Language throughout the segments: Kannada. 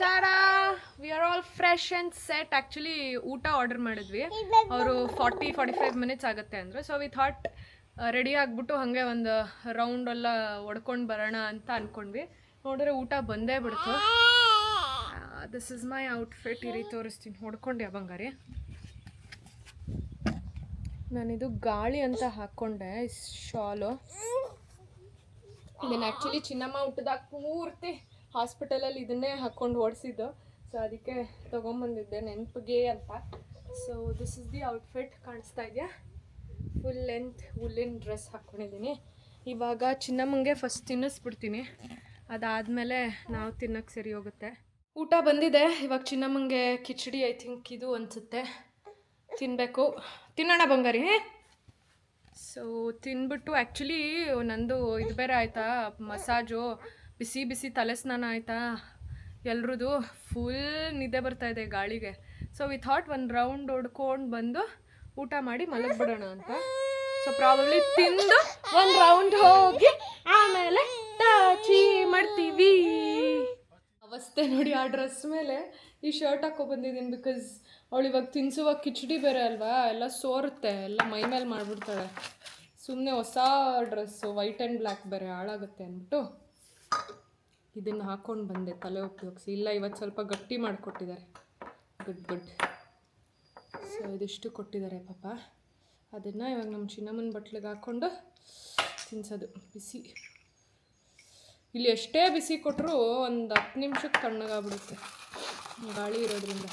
Tada we are all fresh and set actually ಊಟ ಆರ್ಡರ್ ಮಾಡಿದ್ವಿ. ಅವರು ಫಾರ್ಟಿ ಫಾರ್ಟಿ ಫೈವ್ ಮಿನಿಟ್ಸ್ ಆಗುತ್ತೆ ಅಂದರು ಸೊ ವಿ ಥಾಟ್ ರೆಡಿ ಆಗಿಬಿಟ್ಟು ಹಾಗೆ ಒಂದು ರೌಂಡ್ ಎಲ್ಲ ಒಡ್ಕೊಂಡು ಬರೋಣ ಅಂತ ಅಂದ್ಕೊಂಡ್ವಿ ನೋಡಿದ್ರೆ ಊಟ ಬಂದೇ ಬಿಡ್ತು. ದಿಸ್ ಇಸ್ ಮೈ ಔಟ್ಫಿಟ್ ಈ ರೀತಿ ತೋರಿಸ್ತೀನಿ. ಹೊಡ್ಕೊಂಡೆ ಬಂಗಾರಿ. ನಾನಿದು ಗಾಳಿ ಅಂತ ಹಾಕ್ಕೊಂಡೆ ಶಾಲು ಇದನ್ನು ಆ್ಯಕ್ಚುಲಿ ಚಿನ್ನಮ್ಮ ಊಟದಾಗ ಪೂರ್ತಿ ಹಾಸ್ಪಿಟಲಲ್ಲಿ ಇದನ್ನೇ ಹಾಕ್ಕೊಂಡು ಓಡಿಸಿದ್ದು. ಸೊ ಅದಕ್ಕೆ ತೊಗೊಂಬಂದಿದ್ದೆ ನೆನಪಿಗೆ ಅಂತ. So this is the outfit ಕಾಣಿಸ್ತಾ ಇದೆಯಾ? ಫುಲ್ ಲೆಂತ್ ಹುಲ್ಲಿನ ಡ್ರೆಸ್ ಹಾಕ್ಕೊಂಡಿದ್ದೀನಿ ಇವಾಗ ಚಿನ್ನಮ್ಮಂಗೆ ಫಸ್ಟ್ ತಿನ್ನಿಸ್ಬಿಡ್ತೀನಿ. ಅದಾದಮೇಲೆ ನಾವು ತಿನ್ನೋಕ್ಕೆ ಸರಿ ಹೋಗುತ್ತೆ. ಊಟ ಬಂದಿದೆ. ಇವಾಗ ಚಿನ್ನಮ್ಮಂಗೆ ಕಿಚಡಿ ಐ ಥಿಂಕ್ ಇದು ಅನಿಸುತ್ತೆ. ತಿನ್ನಬೇಕು ತಿನ್ನೋಣ ಬಂಗಾರಿ ಸೊ ತಿನ್ಬಿಟ್ಟು ಆ್ಯಕ್ಚುಲಿ ನಂದು ಇದು ಬೇರೆ ಆಯಿತಾ, ಮಸಾಜು. ಬಿಸಿ ಬಿಸಿ ತಲೆ ಸ್ನಾನ ಆಯಿತಾ? ಎಲ್ರದ್ದು ಫುಲ್ ನಿದ್ದೆ ಬರ್ತಾ ಇದೆ ಗಾಳಿಗೆ. ಸೊ ವಿ ಥಾಟ್ ಒಂದು ರೌಂಡ್ ಹೊಡ್ಕೊಂಡು ಬಂದು ಊಟ ಮಾಡಿ ಮಲಗಿಬಿಡೋಣ ಅಂತ. ಸೊ ಪ್ರಾಬಬ್ಲಿ ತಿಂದು ಒಂದು ರೌಂಡ್ ಹೋಗಿ ಆಮೇಲೆ ತಾಚಿ ಮಾಡ್ತೀವಿ. ಅವಸ್ಥೆ ನೋಡಿ ಆ ಡ್ರೆಸ್ ಮೇಲೆ. ಈ ಶರ್ಟ್ ಹಾಕೊ ಬಂದಿದ್ದೀನಿ ಬಿಕಾಸ್ ಅವಳು ಇವಾಗ ತಿನ್ಸುವಾಗ ಕಿಚಡಿ ಬೇರೆ ಅಲ್ವಾ? ಎಲ್ಲ ಸೋರುತ್ತೆ. ಎಲ್ಲ ಮೈ ಮೇಲೆ ಮಾಡಿಬಿಡ್ತಾಳೆ. ಸುಮ್ಮನೆ ಹೊಸ ಡ್ರೆಸ್ಸು ವೈಟ್ ಆ್ಯಂಡ್ ಬ್ಲ್ಯಾಕ್ ಬೇರೆ ಹಾಳಾಗುತ್ತೆ ಅಂದ್ಬಿಟ್ಟು. ಇದನ್ನು ಹಾಕ್ಕೊಂಡು ಬಂದೆ ತಲೆ ಉಪಯೋಗಿಸಿ. ಇಲ್ಲ, ಇವತ್ತು ಸ್ವಲ್ಪ ಗಟ್ಟಿ ಮಾಡಿಕೊಟ್ಟಿದ್ದಾರೆ. ಗುಡ್ ಗುಡ್ ಸೊ ಇದಿಷ್ಟು ಕೊಟ್ಟಿದ್ದಾರೆ ಪಾಪ. ಅದನ್ನು ಇವಾಗ ನಮ್ಮ ಚಿನ್ನಮ್ಮನ ಬಟ್ಲಿಗೆ ಹಾಕ್ಕೊಂಡು ತಿನ್ಸೋದು. ಬಿಸಿ. ಇಲ್ಲಿ ಎಷ್ಟೇ ಬಿಸಿ ಕೊಟ್ಟರು ಒಂದು ಹತ್ತು ನಿಮಿಷಕ್ಕೆ ತಣ್ಣಗಾಗ್ಬಿಡುತ್ತೆ. ಗಾಳಿ ಇರೋದ್ರಿಂದ.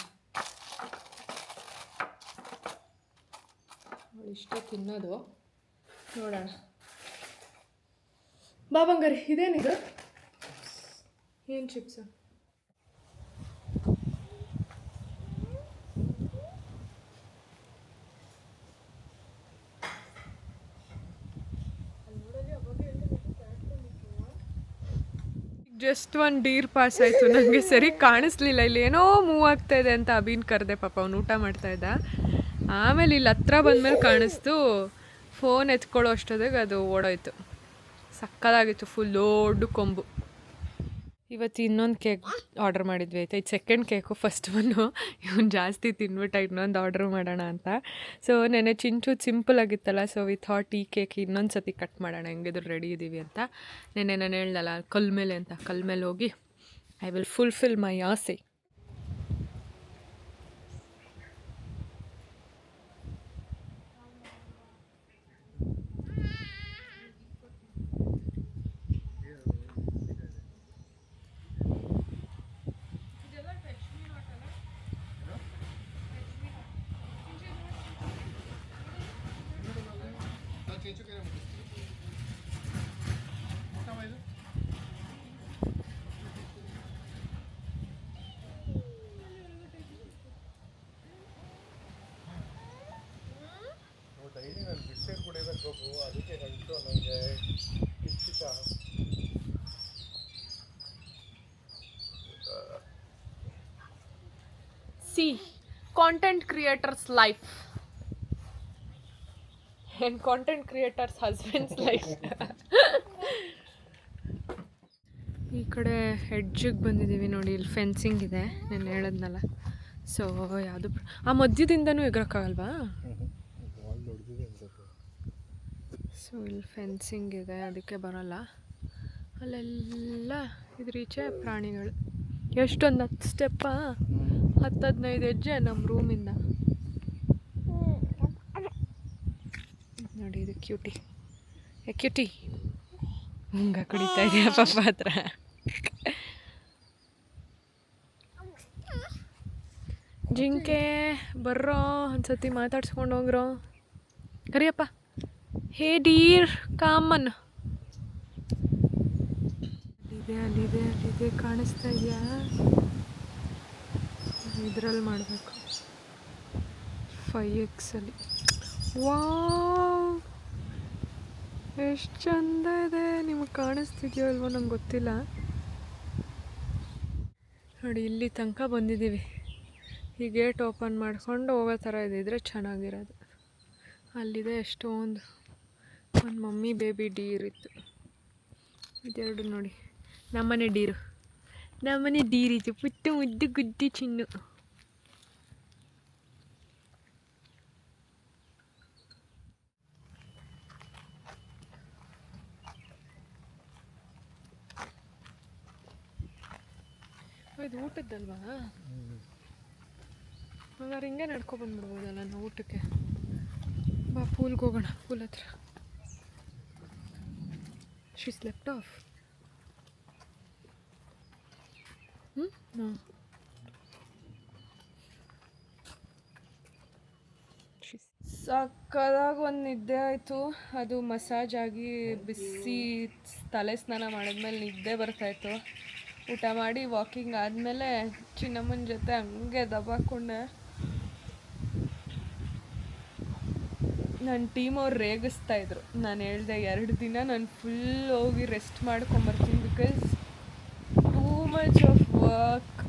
ಇಷ್ಟೇ ತಿನ್ನೋದು. ನೋಡೋಣ. ಬಾಬಂಗಾರಿ, ಇದೇನಿದು? ಏನು ಚಿಪ್ಸು ಜಸ್ಟ್ ಒಂದು ಡೀರ್ ಪಾಸ್ ಆಯಿತು. ನನಗೆ ಸರಿ ಕಾಣಿಸ್ಲಿಲ್ಲ. ಇಲ್ಲಿ ಏನೋ ಮೂವ್ ಆಗ್ತಾ ಇದೆ ಅಂತ ಅಭಿನ್ ಕರೆದೆ ಪಾಪ. ಅವ್ನು ಊಟ ಮಾಡ್ತಾ ಇದ್ದ. ಆಮೇಲೆ ಇಲ್ಲಿ ಹತ್ರ ಬಂದಮೇಲೆ ಕಾಣಿಸ್ತು. ಫೋನ್ ಎತ್ಕೊಳ್ಳೋ ಅಷ್ಟೊತ್ತಿಗೆ ಅದು ಓಡೋಯ್ತು. ಸಕ್ಕದಾಗಿತ್ತು ಫುಲ್ ದೊಡ್ಡ ಕೊಂಬು. ಇವತ್ತು ಇನ್ನೊಂದು ಕೇಕ್ ಆರ್ಡರ್ ಮಾಡಿದ್ವಿ. ಆಯ್ತಾ? ಇದು ಸೆಕೆಂಡ್ ಕೇಕು ಫಸ್ಟ್ ಒನ್ನು ಇವನು ಜಾಸ್ತಿ ತಿನ್ಬಿಟ್ಟ ಇನ್ನೊಂದು ಆರ್ಡ್ರ್ ಮಾಡೋಣ ಅಂತ. ಸೊ ನೆನೆ ಚಿಂಚು ಸಿಂಪಲ್ ಆಗಿತ್ತಲ್ಲ ಸೊ ವಿ ಥಾಟ್ ಈ ಕೇಕ್ ಇನ್ನೊಂದು ಸತಿ ಕಟ್ ಮಾಡೋಣ. ಹೆಂಗಿದ್ರು ರೆಡಿ ಇದ್ದೀವಿ ಅಂತ. ನೆನೆ ನಾನು ಹೇಳ್ದಲ್ಲ ಕಲ್ಮೇಲೆ ಅಂತ. ಕಲ್ಮೇಲೆ ಹೋಗಿ ಐ ವಿಲ್ ಫುಲ್ಫಿಲ್ ಮೈ ಆಸೆ ಡೈಲಿ ನಾನು ಕುಡಿಬೇಕು ಅದಕ್ಕೆ ಗಂಟು ನನಗೆ ಕಿಚ್ಚಿತ C content creators life and content creators husbands life ಈ ಕಡೆ ಹೆಡ್ಜಿಗೆ ಬಂದಿದ್ದೀವಿ ನೋಡಿ, ಇಲ್ಲಿ ಫೆನ್ಸಿಂಗ್ ಇದೆ. ನಾನು ಹೇಳದ್ನಲ್ಲ. ಸೊ ಯಾವುದು ಆ ಮಧ್ಯದಿಂದನೂ ಎಗರಕ್ಕಾಗಲ್ವಾ ಬಾಲ್ ದೊಡ್ಡದಿದೆ ಅನ್ಸುತ್ತೆ ಸೊ, ಇಲ್ಲಿ ಫೆನ್ಸಿಂಗ್ ಇದೆ, ಅದಕ್ಕೆ ಬರೋಲ್ಲ. ಅಲ್ಲೆಲ್ಲ ಇದ್ರೀಚೆ ಪ್ರಾಣಿಗಳು. ಎಷ್ಟೊಂದು ಹತ್ತು ಸ್ಟೆಪ್ಪ ಹತ್ತು ಹದಿನೈದು ಹೆಜ್ಜೆ ನಮ್ಮ ರೂಮಿಂದ ನೋಡಿ, ಇದು ಕ್ಯೂಟಿ ಏ ಕ್ಯೂಟಿ ಹಂಗ ಕುಡಿತಾ ಇದೆಯಾ ಪಾಪ ಹತ್ರ. ಜಿಂಕೆ, ಬರ್ರೋ, ಒಂದ್ಸತಿ ಮಾತಾಡ್ಸ್ಕೊಂಡು ಹೋಗ್ರೋ. Kariyappa. Hey dear come on. ಅಲ್ಲಿದೆ ಅಲ್ಲಿದೆ ಅಲ್ಲಿದೆ ಕಾಣಿಸ್ತಾ ಇದೆಯಾ? ಇದ್ರಲ್ಲಿ ಮಾಡಬೇಕು. ಫೈ ಎಕ್ಸಲ್ಲಿ ವಾವ್! ಎಷ್ಟು ಚಂದ ಇದೆ. ನಿಮಗೆ ಕಾಣಿಸ್ತಿದೆಯೋ ಅಲ್ವೋ ನಂಗೆ ಗೊತ್ತಿಲ್ಲ. ನೋಡಿ, ಇಲ್ಲಿ ತನಕ ಬಂದಿದ್ದೀವಿ. ಈ ಗೇಟ್ ಓಪನ್ ಮಾಡ್ಕೊಂಡು ಹೋಗೋ ಥರ ಇದೆ. ಇದ್ರೆ ಚೆನ್ನಾಗಿರೋದು. ಅಲ್ಲಿದೆ ಎಷ್ಟೊಂದು. ಒಂದು ಮಮ್ಮಿ ಬೇಬಿ ಡೀರ್ ಇತ್ತು. ಇದೆರಡು ನೋಡಿ? ನಮ್ಮನೆ ಡೀರು. ನಮ್ಮನೆ ಡೀರಿತು ಪುಟ್ಟು ಮುದ್ದು ಗುದ್ದಿ, ಚಿನ್ನು. ಇದು ಊಟದ್ದಲ್ವಾ? ಹಾಗಾದ್ರೆ ಹಿಂಗೆ ನಡ್ಕೊ ಬಂದ್ಬಿಡ್ಬೋದಲ್ಲ ನಾವು ಊಟಕ್ಕೆ? ಬಾ, ಪೂಲ್ಗೆ ಹೋಗೋಣ, ಪೂಲ್ ಹತ್ರ. She slept off. Hmm? No. ಸಕ್ಕದಾಗಿ ಒಂದು ನಿದ್ದೆ ಆಯಿತು ಅದು ಮಸಾಜ್ ಆಗಿ ಬಿಸಿ ತಲೆ ಸ್ನಾನ ಮಾಡಿದ್ಮೇಲೆ ನಿದ್ದೆ ಬರ್ತಾಯಿತ್ತು ಊಟ ಮಾಡಿ ವಾಕಿಂಗ್ ಆದಮೇಲೆ ಚಿನ್ನಮ್ಮನ ಜೊತೆ ಹಂಗೆ ದಬಾಕೊಂಡೆ ನನ್ನ ಟೀಮ್ ಅವ್ರು ರೇಗಿಸ್ತಾ ಇದ್ರು. ನಾನು ಹೇಳ್ದೆ ಎರಡು ದಿನ ನಾನು ಫುಲ್ ಹೋಗಿ rest ಮಾಡ್ಕೊಂಬರ್ತೀನಿ because too much of work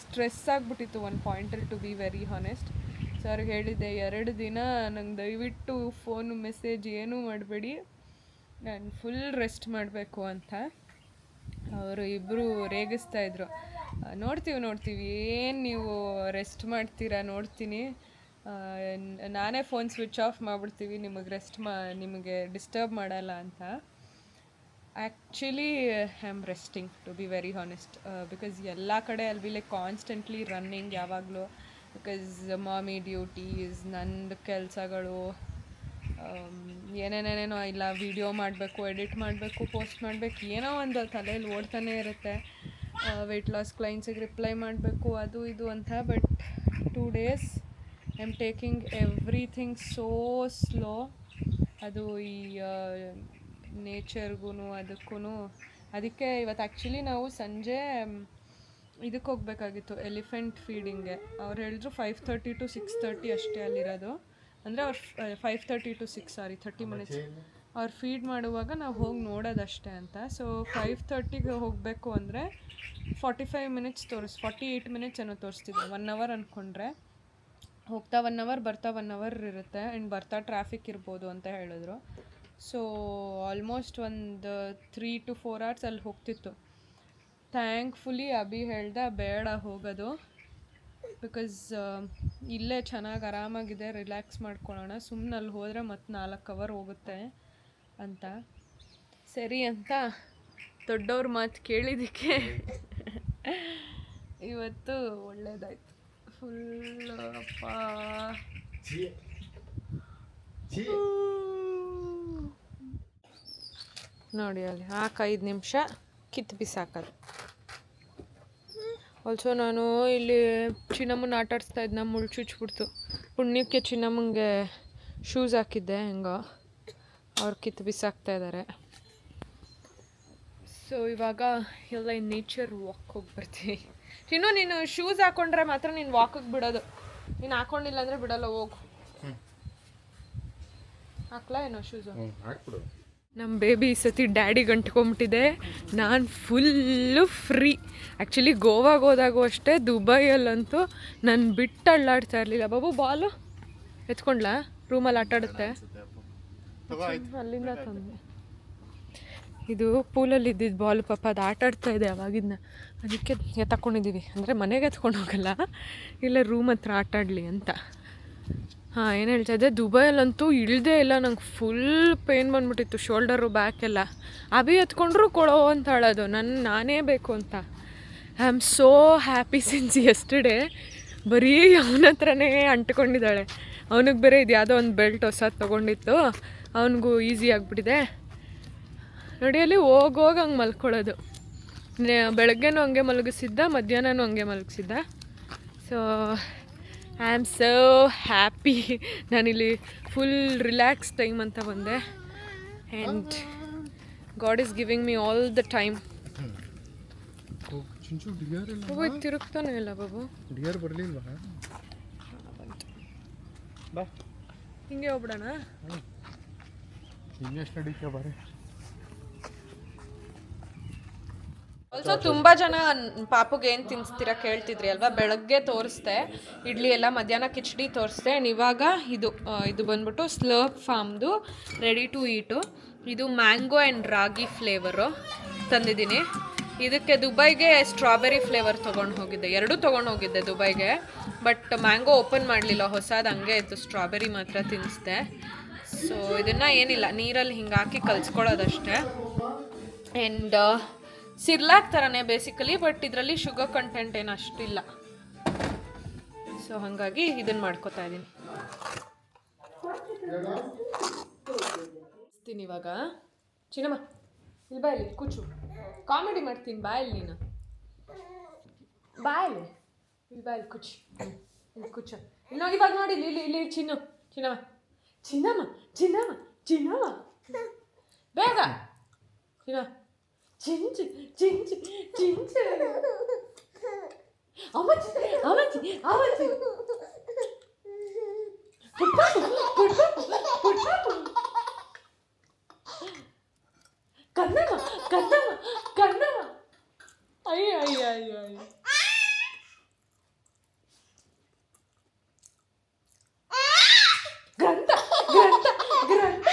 stress ಆಗಿಬಿಟ್ಟಿತ್ತು one point to be very honest so ಅವ್ರಿಗೆ ಹೇಳಿದ್ದೆ ಎರಡು ದಿನ ನಂಗೆ ದಯವಿಟ್ಟು ಫೋನು ಮೆಸೇಜ್ ಏನೂ ಮಾಡಬೇಡಿ. ನಾನು ಫುಲ್ ರೆಸ್ಟ್ ಮಾಡಬೇಕು ಅಂತ. ಅವರು ಇಬ್ಬರು ರೇಗಿಸ್ತಾ ಇದ್ರು. ನೋಡ್ತೀವಿ ನೋಡ್ತೀವಿ. ಏನು ನೀವು ರೆಸ್ಟ್ ಮಾಡ್ತೀರಾ ನೋಡ್ತೀನಿ. ನಾನೇ ಫೋನ್ ಸ್ವಿಚ್ ಆಫ್ ಮಾಡಿಬಿಡ್ತೀವಿ, ನಿಮಗೆ ರೆಸ್ಟ್ ಮಾ, ನಿಮಗೆ ಡಿಸ್ಟರ್ಬ್ ಮಾಡಲ್ಲ ಅಂತ. Actually I am resting to be very honest because ಎಲ್ಲ ಕಡೆ ಅಲ್ಲಿ ಬಿ ಲೈಕ್ ಕಾನ್ಸ್ಟೆಂಟ್ಲಿ ರನ್ನಿಂಗ್ ಯಾವಾಗಲೂ. ಬಿಕಾಸ್ ಮಾಮಿ ಡ್ಯೂಟೀಸ್ ನಂದು ಕೆಲಸಗಳು ಏನೇನೇನೇನೋ ಇಲ್ಲ ವಿಡಿಯೋ ಮಾಡಬೇಕು ಎಡಿಟ್ ಮಾಡಬೇಕು ಪೋಸ್ಟ್ ಮಾಡಬೇಕು, ಏನೋ ಒಂದು ತಲೆಯಲ್ಲಿ ಓಡ್ತಾನೆ ಇರುತ್ತೆ. ವೆಯ್ಟ್ ಲಾಸ್ ಕ್ಲೈಂಟ್ಸಿಗೆ ರಿಪ್ಲೈ ಮಾಡಬೇಕು, ಅದು ಇದು ಅಂತ but two days I am taking everything so slow ಅದು ಈ ನೇಚರ್ಗೂ ಅದಕ್ಕೂ ಅದಕ್ಕೆ ಇವತ್ತು ಆ್ಯಕ್ಚುಲಿ ನಾವು ಸಂಜೆ ಇದಕ್ಕೆ ಹೋಗಬೇಕಾಗಿತ್ತು ಎಲಿಫೆಂಟ್ ಫೀಡಿಂಗ್ಗೆ ಅವ್ರು ಹೇಳಿದ್ರು five thirty to six thirty ಅಷ್ಟೇ ಅಲ್ಲಿರೋದು. ಅಂದರೆ ಅವ್ರು five thirty to six sorry thirty minutes ಅವ್ರು ಫೀಡ್ ಮಾಡುವಾಗ ನಾವು ಹೋಗಿ ನೋಡೋದಷ್ಟೇ ಅಂತ. ಸೊ ಫೈವ್ ತರ್ಟಿಗೆ ಹೋಗಬೇಕು ಅಂದರೆ ಫಾರ್ಟಿ ಫೈವ್ ಮಿನಿಟ್ಸ್ ತೋರಿಸ್ ಫಾರ್ಟಿ ಏಯ್ಟ್ ಮಿನಿಟ್ಸ್ ಏನೋ ತೋರಿಸ್ತಿದ್ದೆ ಒನ್ ಅವರ್ ಅಂದ್ಕೊಂಡ್ರೆ ಹೋಗ್ತಾ ಒನ್ ಅವರ್ ಬರ್ತಾ ಒನ್ ಅವರ್ ಇರುತ್ತೆ. ಆ್ಯಂಡ್ ಬರ್ತಾ ಟ್ರಾಫಿಕ್ ಇರ್ಬೋದು ಅಂತ ಹೇಳಿದ್ರು. ಸೊ ಆಲ್ಮೋಸ್ಟ್ ಒಂದು ತ್ರೀ ಟು ಫೋರ್ ಅವರ್ಸ್ ಅಲ್ಲಿ ಹೋಗ್ತಿತ್ತು. ಥ್ಯಾಂಕ್ಫುಲಿ ಅಭಿ ಹೇಳ್ದೆ ಬೇಡ ಹೋಗೋದು. ಬಿಕಾಸ್ ಇಲ್ಲೇ ಚೆನ್ನಾಗಿ ಆರಾಮಾಗಿದೆ ರಿಲ್ಯಾಕ್ಸ್ ಮಾಡ್ಕೊಳ್ಳೋಣ. ಸುಮ್ಮನೆ ಅಲ್ಲಿ ಹೋದರೆ ಮತ್ತೆ ನಾಲ್ಕು ಅವರ್ ಹೋಗುತ್ತೆ ಅಂತ. ಸರಿ ಅಂತ ದೊಡ್ಡವ್ರ ಮಾತು ಕೇಳಿದ್ದಕ್ಕೆ ಇವತ್ತು ಒಳ್ಳೇದಾಯ್ತು. ಫುಲ್ ಅಪ್ಪ ನೋಡಿ ಅಲ್ಲಿ ಹಾಕ ಐದು ನಿಮಿಷ ಕಿತ್ತು ಬಿಸಾಕೋದು. ಆಲ್ಸೋ ನಾನು ಇಲ್ಲಿ ಚಿನ್ನಮ್ಮನ ಆಟ ಆಡಿಸ್ತಾ ಇದ್ದೆ ಮುಳ್ಳು ಚುಚ್ಬಿಡ್ತು ಪುಣ್ಯಕ್ಕೆ ಚಿನ್ನಮ್ಮಂಗೆ ಶೂಸ್ ಹಾಕಿದ್ದೆ ಹೆಂಗೋ. ಅವ್ರು ಕಿತ್ತು ಬಿಸಾಕ್ತಾ ಇದ್ದಾರೆ ಸೊ ಇವಾಗ ಎಲ್ಲ ಇನ್ ನೇಚರ್ ವಾಕ್ ಹೋಗಿ ಬರ್ತೀವಿ ಇನ್ನು ನೀನು ಶೂಸ್ ಹಾಕೊಂಡ್ರೆ ಮಾತ್ರ ನೀನು ವಾಕಿಗೆ ಬಿಡೋದು. ನೀನು ಹಾಕೊಂಡಿಲ್ಲ ಅಂದ್ರೆ ಬಿಡಲ್ಲ ಹೋಗು. ಹಾಕ್ಲಾ ಏನೋ ಶೂಸ್ ಹಾಕ್ಬಿಡು. ನಮ್ಮ ಬೇಬಿ ಈ ಸತಿ ಡ್ಯಾಡಿ ಗಂಟ್ಕೊಂಬಿಟ್ಟಿದೆ. ನಾನು ಫುಲ್ಲು ಫ್ರೀ ಆ್ಯಕ್ಚುಲಿ ಗೋವಾಗೆ ಹೋದಾಗೂ ಅಷ್ಟೇ ದುಬೈಯಲ್ಲಂತೂ ನಾನು ಬಿಟ್ಟು ಅಳ್ಳಾಡ್ತಾ ಇರಲಿಲ್ಲ. ಬಾಬು ಬಾಲು? ಎತ್ಕೊಂಡ್ಲಾ? ರೂಮಲ್ಲಿ ಆಟಾಡುತ್ತೆ? ಅಲ್ಲಿಂದ ತಂದೆ. ಇದು ಪೂಲಲ್ಲಿ ಇದ್ದಿದ್ದು ಬಾಲ್ ಪಾಪ ಅದು ಆಟ ಆಡ್ತಾ ಇದೆ ಅವಾಗಿದ್ನ. ಅದಕ್ಕೆ ಎತ್ತಕೊಂಡಿದ್ದೀವಿ ಅಂದರೆ ಮನೆಗೆ ಎತ್ಕೊಂಡು ಹೋಗಲ್ಲ. ಇಲ್ಲ ರೂಮ್ ಹತ್ರ ಆಟ ಆಡಲಿ ಅಂತ. ಹಾಂ, ಏನು ಹೇಳ್ತಾ ಇದ್ದೆ? ದುಬೈಯಲ್ಲಂತೂ ಇಳ್ದೇ ಇಲ್ಲ. ನಂಗೆ ಫುಲ್ ಪೇನ್ ಬಂದ್ಬಿಟ್ಟಿತ್ತು. ಶೋಲ್ಡರು ಬ್ಯಾಕ್ ಎಲ್ಲ. ಅಭಿ ಎತ್ಕೊಂಡ್ರು ಕೊಡೋ ಅಂತ ಹೇಳೋದು. ನನ್ನ ನಾನೇ ಬೇಕು ಅಂತ. I am so happy since yesterday ಬರೀ ಅವನ ಹತ್ರನೇ ಅಂಟ್ಕೊಂಡಿದ್ದಾಳೆ. ಅವನಿಗೆ ಬೇರೆ ಇದು ಯಾವುದೋ ಒಂದು ಬೆಲ್ಟ್ ಹೊಸದು ತೊಗೊಂಡಿತ್ತು. ಅವನಿಗೂ ಈಸಿ ಆಗಿಬಿಟ್ಟಿದೆ. ನೋಡಿ ಅಲ್ಲಿ ಹೋಗೋಗಿ ಹಂಗೆ ಮಲ್ಕೊಳ್ಳೋದು. ಬೆಳಗ್ಗೆನೂ ಹಂಗೆ ಮಲಗಿಸಿದ್ದ ಮಧ್ಯಾಹ್ನನೂ ಹಂಗೆ ಮಲಗಿಸಿದ್ದ. So I am so happy ನಾನಿಲ್ಲಿ ಫುಲ್ ರಿಲ್ಯಾಕ್ಸ್ ಟೈಮ್ ಅಂತ ಬಂದೆ. And God is giving me all the time ತಿರುಗ್ತಾನೆ ಇಲ್ಲ ಬಾಬು? ಡಿಯರ್ ಬರಲಿಲ್ಲ ಬಾ ಹಿಂಗೆ ಹೋಗ್ಬಿಡೋಣ? ಇನ್ನೆಷ್ಟು ಅಡಿಕೆ ಬಾರಿ. ಆಲ್ಸೋ ತುಂಬ ಜನ ಪಾಪುಗೆ ಏನು ತಿನ್ನಿಸ್ತೀರಾ ಕೇಳ್ತಿದ್ರಿ ಅಲ್ವಾ? ಬೆಳಗ್ಗೆ ತೋರಿಸ್ದೆ, ಇಡ್ಲಿ ಎಲ್ಲ, ಮಧ್ಯಾಹ್ನ ಕಿಚಡಿ ತೋರಿಸ್ದೆ ಇವಾಗ ಇದು ಇದು ಬಂದ್ಬಿಟ್ಟು ಸ್ಲರ್ಪ್ ಫಾರ್ಮ್ದು ರೆಡಿ ಟು ಈಟು ಇದು ಮ್ಯಾಂಗೋ ಆ್ಯಂಡ್ ರಾಗಿ ಫ್ಲೇವರು ತಂದಿದ್ದೀನಿ. ಇದಕ್ಕೆ ದುಬೈಗೆ ಸ್ಟ್ರಾಬೆರಿ ಫ್ಲೇವರ್ ತೊಗೊಂಡು ಹೋಗಿದ್ದೆ. ಎರಡೂ ತೊಗೊಂಡು ಹೋಗಿದ್ದೆ ದುಬೈಗೆ ಬಟ್ ಮ್ಯಾಂಗೋ ಓಪನ್ ಮಾಡಲಿಲ್ಲ. ಹೊಸದು ಹಂಗೆ ಇತ್ತು. ಸ್ಟ್ರಾಬೆರಿ ಮಾತ್ರ ತಿನ್ನಿಸ್ದೆ ಸೊ ಇದನ್ನು ಏನಿಲ್ಲ, ನೀರಲ್ಲಿ ಹಿಂಗೆ ಹಾಕಿ ಕಲಿಸ್ಕೊಳ್ಳೋದಷ್ಟೇ. ಆ್ಯಂಡ್ ಸಿರ್ಲಾಕ್ ಥರನೇ ಬೇಸಿಕಲಿ ಬಟ್ ಇದರಲ್ಲಿ ಶುಗರ್ ಕಂಟೆಂಟ್ ಏನು ಅಷ್ಟಿಲ್ಲ. ಸೊ ಹಾಗಾಗಿ ಇದನ್ನು ಮಾಡ್ಕೋತಾ ಇದ್ದೀನಿ ತಿನ್ ಇವಾಗ. ಚಿನ್ನಮ್ಮ, ಇಲ್ಲಿ ಬಾ ಇಲ್ಲಿ, ಕೂಚು. ಕಾಮಿಡಿ ಮಾಡ್ತೀನಿ, ಬಾ ಇಲ್ಲಿ ನೀನು. ಬಾ ಇಲ್ಲಿ. ಇಲ್ಲಿ ಬಾ ಇಲ್ಲಿ ಇಲ್ಲಿ ಕೂಚು. ಇಲ್ಲಿ ನೋಡಿ, ಇವಾಗ ನೋಡಿ, ಇಲ್ಲಿ ಇಲ್ಲಿ ಇಲ್ಲಿ ಚಿನ್ನು. ಚಿನ್ನಮ್ಮ. ಚಿನ್ನಮ್ಮ ಚಿನ್ನಮ್ಮ ಚಿನ್ನಮ್ಮ. ಬೇಗ. ಚಿನ್ನ Cinci, cinci, cinci. Ama cinci, ama cinci, ama cinci. Burada mı? Burada mı? Burada mı? Kandama, kandama. Ay ay ay ay. Granda, granda, granda.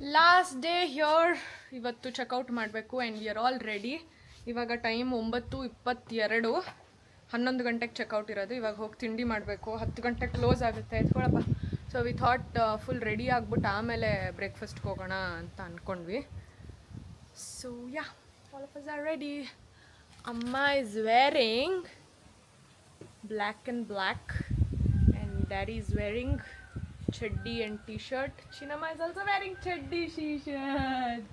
Last day here. ಇವತ್ತು ಚೆಕ್ಔಟ್ ಮಾಡಬೇಕು and we are all ready ಇವಾಗ ಟೈಮ್ ಒಂಬತ್ತು ಇಪ್ಪತ್ತೆರಡು. ಹನ್ನೊಂದು ಗಂಟೆಗೆ ಚೆಕ್ಔಟ್ ಇರೋದು. ಇವಾಗ ಹೋಗಿ ತಿಂಡಿ ಮಾಡಬೇಕು. ಹತ್ತು ಗಂಟೆಗೆ ಕ್ಲೋಸ್ ಆಗುತ್ತೆ. ಎತ್ಕೊಳಪ್ಪ. So we thought full ready ಆಗ್ಬಿಟ್ಟು ಆಮೇಲೆ ಬ್ರೇಕ್ಫಾಸ್ಟ್ಗೆ ಹೋಗೋಣ ಅಂತ ಅಂದ್ಕೊಂಡ್ವಿ so ya all of us are ready ಅಮ್ಮ is wearing black and black and daddy is wearing chaddi and T shirt is also wearing chaddi t-shirt. chinama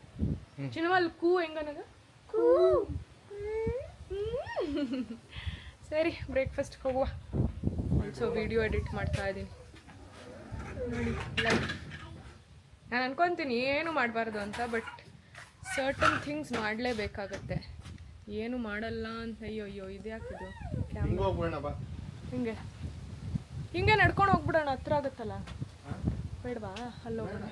ಅಲ್ಲಿ ಕೂ ಹೆಂಗನಗ ಕೂ. ಸರಿ ಬ್ರೇಕ್ಫಾಸ್ಟ್ ಹೋಗುವ. ಆಲ್ಸೋ ವಿಡಿಯೋ ಎಡಿಟ್ ಮಾಡ್ತಾ ಇದ್ದೀನಿ. ನೋಡಿ ನಾನು ಅನ್ಕೊತೀನಿ ಏನು ಮಾಡಬಾರ್ದು ಅಂತ ಬಟ್ ಸರ್ಟನ್ ಥಿಂಗ್ಸ್ ಮಾಡಲೇಬೇಕಾಗತ್ತೆ. ಏನು ಮಾಡಲ್ಲ ಅಂತ ಅಯ್ಯೋ ಅಯ್ಯೋ ಇದು? ಯಾಕಿದು ಹಿಂಗೆ ಹಿಂಗೆ. ಹಿಂಗೆ ನಡ್ಕೊಂಡು ಹೋಗ್ಬಿಡೋಣ ಹತ್ರ ಆಗುತ್ತಲ್ಲ? ಬೇಡವಾ? ಅಲ್ಲಿ ಹೋಗೋಣ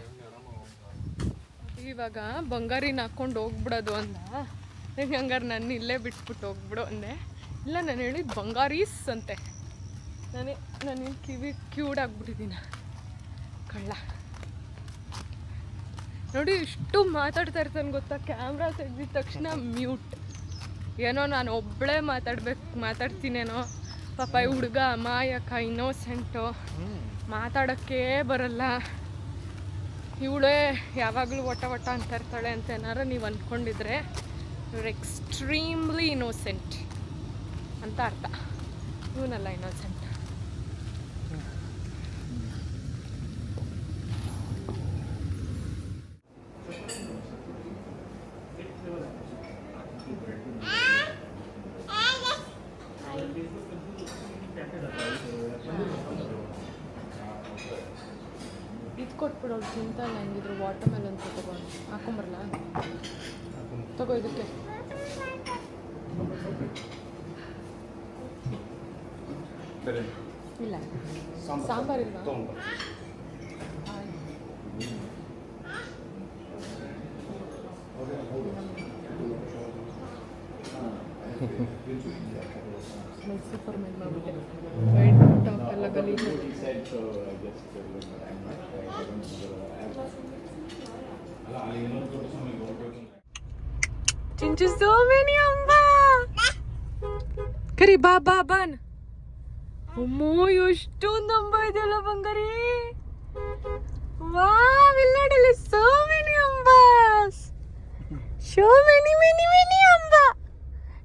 ಇವಾಗ. ಬಂಗಾರಿನ ಹಾಕ್ಕೊಂಡು ಹೋಗ್ಬಿಡೋದು ಅಂದ. ನಂಗೆ ಹಂಗಾರೆ ನಾನು ಇಲ್ಲೇ ಬಿಟ್ಬಿಟ್ಟು ಹೋಗ್ಬಿಡು ಅಂದೆ. ಇಲ್ಲ ನಾನು ಹೇಳಿದ್ ಬಂಗಾರೀಸ್ ಅಂತೆ. ನಾನೇ ನಾನು ಕಿವಿ ಕ್ಯೂಡ್ ಆಗ್ಬಿಟ್ಟಿದ್ದೀನ ಕಳ್ಳ. ನೋಡಿ ಇಷ್ಟು ಮಾತಾಡ್ತಾ ಇರ್ತಾನೆ ಗೊತ್ತಾ? ಕ್ಯಾಮ್ರಾ ತೆಗ್ದಿದ ತಕ್ಷಣ ಮ್ಯೂಟ್. ಏನೋ ನಾನು ಒಬ್ಬಳೇ ಮಾತಾಡ್ಬೇಕು ಮಾತಾಡ್ತೀನೇನೋ? ಪಾಪ ಈ ಹುಡುಗ ಅಮಾಯಕ ಇನ್ನೋಸೆಂಟು. ಮಾತಾಡೋಕ್ಕೇ ಬರಲ್ಲ. ಇವಳೇ ಯಾವಾಗಲೂ ಒಟ ಒಟ ಅಂತ ಇರ್ತಾಳೆ ಅಂತ ಏನಾರು ನೀವು ಅಂದ್ಕೊಂಡಿದ್ರೆ ಇವ್ರು ಎಕ್ಸ್ಟ್ರೀಮ್ಲಿ ಇನೋಸೆಂಟ್ ಅಂತ ಅರ್ಥ. ಇವನಲ್ಲ ಇನ್ನೋಸೆಂಟ್ ಇದು ತಿಂತಾನೆ ಹಂಗಿದ್ರು? ವಾಟರ್ ಮೆಲನ್ ತಗೊಂಡು. ಹಾಕೊಂಬರಲ್ಲ ತಗೋ ಇದಕ್ಕೆ. ಇಲ್ಲ. ಸಾಂಬಾರ್ ಮೇಲ್ ಮಾಡಿಬಿಟ್ಟೆ ವೈಟ್ ಟಾಪ್ ಎಲ್ಲ ಗಲೀಜು ಚಿಂಚು ಸೋ ಮೆನಿ ಅಂಬ ಕರಿ ಬಾ ಬಾ ಬಾನ್ ಅಮ್ಮೋ ಎಷ್ಟೊಂದು ಅಂಬ ಇದೆಯಲ್ಲ ಬಂಗಾರಿ ವಾವ್ ಸೋ ಮೆನಿ ಅಂಬಾಸ್ ಸೋ ಮೆನಿ ಮೆನಿ ಮೆನಿ ಅಂಬ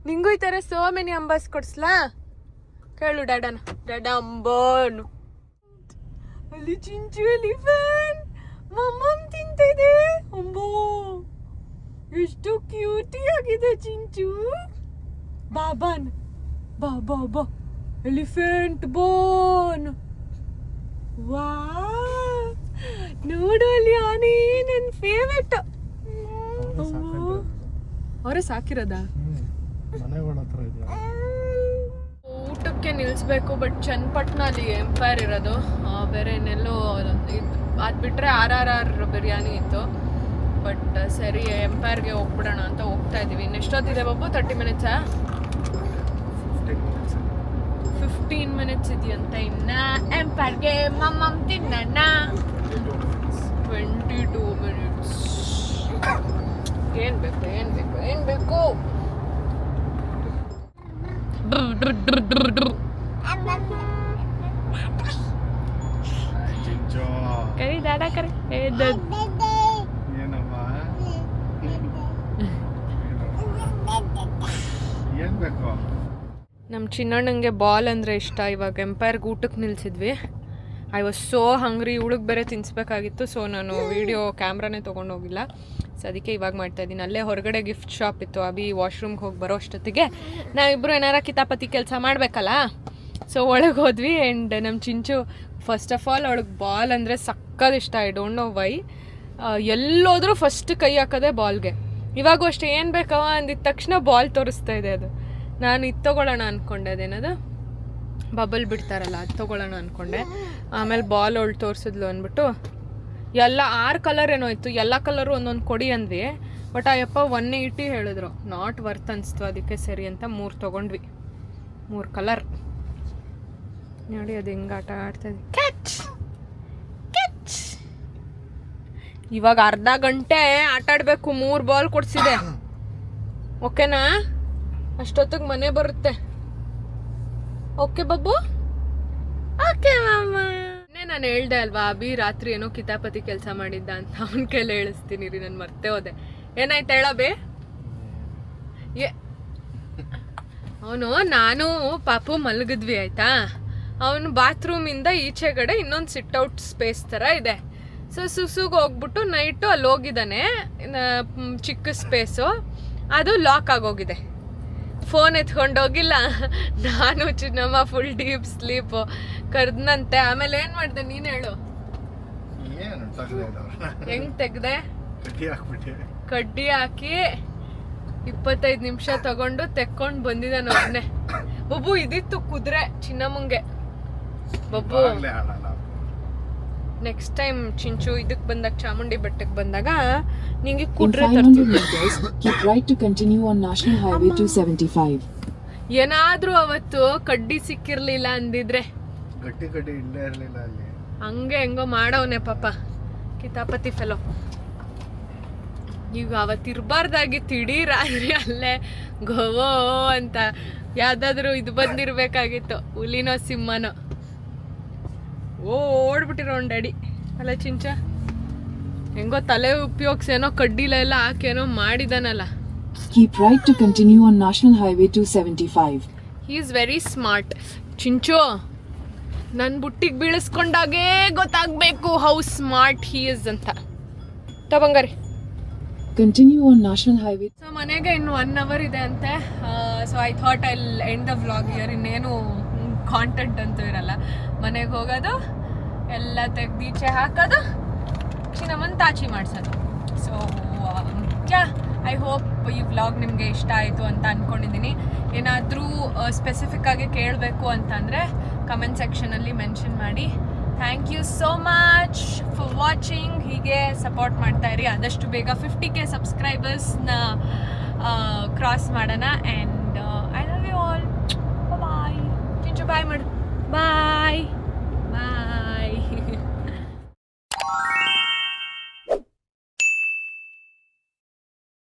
ನಿಂಗೂ ಈ ಥರ ಸೋ ಮೆನಿ ಅಂಬಾಸ್ ಕೊಡ್ಸ್ಲಾ? ಕೇಳು ಡಾಡನ. ಡಾಡ ಅಂಬೋನು. ಅಲ್ಲಿ ಚಿಂಚು ಎಲಿಫೆಂಟ್ ಮಮ್ಮಮ್ ತಿಂತಿದೆ. ಅಂಬೋ. ಎಷ್ಟು ಕ್ಯೂಟಿ ಆಗಿದೆ ಚಿಂಚು. ಬಾಬಾನ್. ಬಾ ಬಾ ಬಾ. ಎಲಿಫೆಂಟ್ ಬೋನ್. ವಾ ನೋಡು ಅಲ್ಲಿ ಆನೆ ನನ್ನ ಫೇವ್ರೆಟ್ ಅವರೇ ಸಾಕಿರೋದಾ? ಮನೆಗಳ ಹತ್ರ ಇದೆಯಾ? ಊಟಕ್ಕೆ ನಿಲ್ಲಿಸ್ಬೇಕು ಬಟ್ ಚನ್ನಪಟ್ಟಣಲ್ಲಿ ಎಂಪೈರ್ ಇರೋದು. ಬೇರೆ ಇನ್ನೆಲ್ಲೋ ಅದು ಬಿಟ್ಟರೆ ಆರ್ ಆರ್ ಆರ್ ಬಿರಿಯಾನಿ ಇತ್ತು. ಬಟ್ ಸರಿ ಎಂಪೈರ್ಗೆ ಹೋಗ್ಬಿಡೋಣ ಅಂತ ಹೋಗ್ತಾ ಇದ್ದೀವಿ. ಇನ್ನೆಷ್ಟೊತ್ತಿದೆ ಬಾಬು? ತರ್ಟಿ ಮಿನಿಟ್ಸಾ ಫಿಫ್ಟೀನ್ ಮಿನಿಟ್ಸ್ ಇದೆಯಂತ ಇನ್ನ. ಎಂಪೈರ್ಗೆ ಮಮ್ಮಮ್ ತಿನ್ನಣ್ಣ. ಟ್ವೆಂಟಿ ಟೂ ಮಿನಿಟ್ಸ್ ಏನು ಬೇಕು ಏನು ಬೇಕು ಏನು ಬೇಕು? ಕರಿ ದಾಡ ಕರಿ ನಮ್ಮ ಚಿನ್ನಣ್ಣಂಗೆ ಬಾಲ್ ಅಂದರೆ ಇಷ್ಟ. ಇವಾಗ ಎಂಪೈರ್ಗೆ ಊಟಕ್ಕೆ ನಿಲ್ಸಿದ್ವಿ. ಐ ವಾಸ್ ಸೋ ಹಂಗ್ರಿ ಇವಳಿಗೆ ಬೇರೆ ತಿನ್ಸ್ಬೇಕಾಗಿತ್ತು. ಸೊ ನಾನು ವಿಡಿಯೋ ಕ್ಯಾಮ್ರಾನೇ ತೊಗೊಂಡೋಗಿಲ್ಲ. ಸೊ ಅದಕ್ಕೆ ಇವಾಗ ಮಾಡ್ತಾ ಇದ್ದೀನಿ. ಅಲ್ಲೇ ಹೊರಗಡೆ ಗಿಫ್ಟ್ ಶಾಪ್ ಇತ್ತು. ಅಭಿ ವಾಶ್ರೂಮ್ಗೆ ಹೋಗಿ ಬರೋ ಅಷ್ಟೊತ್ತಿಗೆ. ನಾವಿಬ್ಬರು ಏನಾರ ಕಿತಾಪತಿ ಕೆಲಸ ಮಾಡಬೇಕಲ್ಲ? ಸೊ ಒಳಗೆ ಹೋದ್ವಿ ಆ್ಯಂಡ್ ನಮ್ಮ ಚಿಂಚು ಫಸ್ಟ್ ಆಫ್ ಆಲ್ ಅವಳಿಗೆ ಬಾಲ್ ಅಂದರೆ ಸಕ್ಕದ ಇಷ್ಟ. ಐ ಡೋಂಟ್ ನೋ ವೈ ಎಲ್ಲೋದ್ರೂ ಫಸ್ಟ್ ಕೈ ಹಾಕೋದೆ ಬಾಲ್ಗೆ ಇವಾಗೂ ಅಷ್ಟೇ, ಏನು ಬೇಕವ ಅಂದಿದ ತಕ್ಷಣ ಬಾಲ್ ತೋರಿಸ್ತಾ ಇದೆ ಅದು. ನಾನು ಇದು ತೊಗೊಳ್ಳೋಣ ಅಂದ್ಕೊಂಡೆ ಅದೇನದು ಬಬಲ್ ಬಿಡ್ತಾರಲ್ಲ, ಅದು ತೊಗೊಳ್ಳೋಣ ಅಂದ್ಕೊಂಡೆ ಆಮೇಲೆ ಬಾಲ್ ಅವಳು ತೋರಿಸಿದ್ಲು ಅಂದ್ಬಿಟ್ಟು ಎಲ್ಲ ಆರು ಕಲರ್ ಏನೋ ಇತ್ತು, ಎಲ್ಲ ಕಲರು ಒಂದೊಂದು ಕೊಡಿ ಅಂದ್ವಿ. ಬಟ್ ಆ ಯಪ್ಪ ಒನ್ ಏಯ್ಟಿ ಹೇಳಿದ್ರು. ನಾಟ್ ವರ್ತ್ ಅನಿಸ್ತು, ಅದಕ್ಕೆ ಸರಿ ಅಂತ ಮೂರು ತೊಗೊಂಡ್ವಿ. ಮೂರು ಕಲರ್ ನೋಡಿ ಅದು ಹೆಂಗೆ ಆಟ ಆಡ್ತಾಯಿದೆ ಕ್ಯಾಚ್ ಕ್ಯಾಚ್ ಇವಾಗ ಅರ್ಧ ಗಂಟೆ ಆಟ ಆಡಬೇಕು, ಮೂರು ಬಾಲ್ ಕೊಡಿಸಿದೆ. ಓಕೆನಾ ಅಷ್ಟೊತ್ತಿಗೆ ಮನೆ ಬರುತ್ತೆ. ಓಕೆ ಬಾಬು ಓಕೆ ಮಾಮ. ನಾನು ಹೇಳ್ದೆ ಅಲ್ವಾ, ಅಭಿ ರಾತ್ರಿ ಏನೋ ಕಿತಾಪತಿ ಕೆಲಸ ಮಾಡಿದ್ದ ಅಂತ ಅವನ ಕೈಲಿ ಹೇಳಿಸ್ತೀನಿ ರೀ, ನಾನು ಮರ್ತೆ ಹೋದೆ. ಏನಾಯ್ತು ಹೇಳಬೇ ಏ, ಅವನು, ನಾನು ಪಾಪು ಮಲಗಿದ್ವಿ, ಆಯ್ತಾ? ಅವನು ಬಾತ್ರೂಮಿಂದ ಈಚೆಗಡೆ ಇನ್ನೊಂದು ಸಿಟ್ ಔಟ್ ಸ್ಪೇಸ್ ಥರ ಇದೆ. ಸೊ ಸುಸುಗೆ ಹೋಗ್ಬಿಟ್ಟು ನೈಟು ಅಲ್ಲಿ ಹೋಗಿದ್ದಾನೆ ಚಿಕ್ಕ ಸ್ಪೇಸು ಅದು ಲಾಕ್ ಆಗೋಗಿದೆ. ಫೋನ್ ಎತ್ಕೊಂಡೋಗಿಲ್ಲ. ನಾನು ಚಿನ್ನಮ್ಮ ಫುಲ್ ಡೀಪ್ ಸ್ಲೀಪ್ ಕರ್ದನಂತೆ. ಆಮೇಲೆ ಏನು ಮಾಡಿದೆ ನೀನು ಹೇಳು? ಹೆಂಗ್ ತೆಗ್ದೆ? ಕಡ್ಡಿ ಹಾಕಿ ಇಪ್ಪತ್ತೈದು ನಿಮಿಷ ತಗೊಂಡು ತೆಕ್ಕೊಂಡು ಬಂದಿದ್ದಾನೆ ಒಬ್ಬನೇ ಬಬ್ಬು ಇದಿತ್ತು ಕುದುರೆ ಚಿನ್ನಮ್ಮಂಗೆ. ಬಬ್ಬು. ನೆಕ್ಸ್ಟ್ ಟೈಮ್ ಚಿಂಚು ಇದಕ್ಕೆ ಬಂದಾಗ ಚಾಮುಂಡಿ ಬೆಟ್ಟಕ್ಕೆ ಬಂದಾಗ ನಿಂಗೆ ಕುಡ್ರೆ ಕುದುರೆ 500 ತರ್ತೀನಿ meters, keep right to continue on National Highway 275. ಏನಾದ್ರೂ ಅವತ್ತು ಕಡ್ಡಿ ಸಿಕ್ಕಿರ್ಲಿಲ್ಲ ಅಂದಿದ್ರೆ? ಗಟ್ಟಿ ಗಟ್ಟಿ ಇಲ್ಲೇ ಇರಲಿಲ್ಲ ಅಲ್ಲಿ. ಹಂಗೆ ಹೆಂಗೋ ಮಾಡವನೆ ಪಾಪ. ಕಿತಾಪತಿ ಫೆಲೋ ಈಗ ಅವತ್ತು ಇರಬಾರ್ದಾಗಿತ್ತು ಇಡೀ ರಾತ್ರಿ ಅಲ್ಲೇ ಗೋವೋ ಅಂತ ಯಾವ್ದಾದ್ರು ಇದು ಬಂದಿರ್ಬೇಕಾಗಿತ್ತು. ಹುಲಿನೋ ಸಿಂಹನೋ. ಓ ಓಡ್ಬಿಟ್ಟಿರೋ ಡ್ಯಾಡಿ ಅಲ್ಲ ಚಿಂಚ ಹೆಂಗೋ ತಲೆ ಉಪಯೋಗಿಸೇನೋ ಕಡ್ಡಿಲೆಲ್ಲ ಹಾಕೇನೋ ಮಾಡಿದಾನಲ್ಲ. Keep right to continue on National Highway 275. He is very smart Chinchu ನನ್ನ ಬುಟ್ಟಿಗೆ ಬೀಳಿಸ್ಕೊಂಡಾಗೇ ಗೊತ್ತಾಗಬೇಕು ಹೌ ಸ್ಮಾರ್ಟ್ ಹಿ ಇಸ್ ಅಂತ. ತಗೊಂಗಾರಿ continue on national highway so ಮನೆಗೆ ಇನ್ನು ಒನ್ ಅವರ್ ಇದೆ ಅಂತೆ. So I thought I end the vlog here ಇನ್ನೇನು ಕಾಂಟೆಂಟ್ ಅಂತೂ ಇರಲ್ಲ. ಮನೆಗೆ ಹೋಗೋದು, ಎಲ್ಲ ತೆಗ್ದು ಈಚೆ ಹಾಕೋದು ಚಿನ್ನಮ್ಮನ ತಾಚಿ ಮಾಡಿಸೋದು. ಸೊ ಯಾ ಐ ಹೋಪ್ ಈ ವ್ಲಾಗ್ ನಿಮಗೆ ಇಷ್ಟ ಆಯಿತು ಅಂತ ಅಂದ್ಕೊಂಡಿದ್ದೀನಿ ಏನಾದರೂ ಸ್ಪೆಸಿಫಿಕ್ ಆಗಿ ಕೇಳಬೇಕು ಅಂತಂದರೆ ಕಮೆಂಟ್ ಸೆಕ್ಷನಲ್ಲಿ ಮೆನ್ಷನ್ ಮಾಡಿ. Thank you so much for watching ಹೀಗೆ ಸಪೋರ್ಟ್ ಮಾಡ್ತಾ ಇರಿ. ಆದಷ್ಟು ಬೇಗ ಫಿಫ್ಟಿ ಕೆ ಸಬ್ಸ್ಕ್ರೈಬರ್ಸ್ನ ಕ್ರಾಸ್ ಮಾಡೋಣ. ಆ್ಯಂಡ್ ಬಾಯ್ ಮಾಡು. ಬಾಯ್.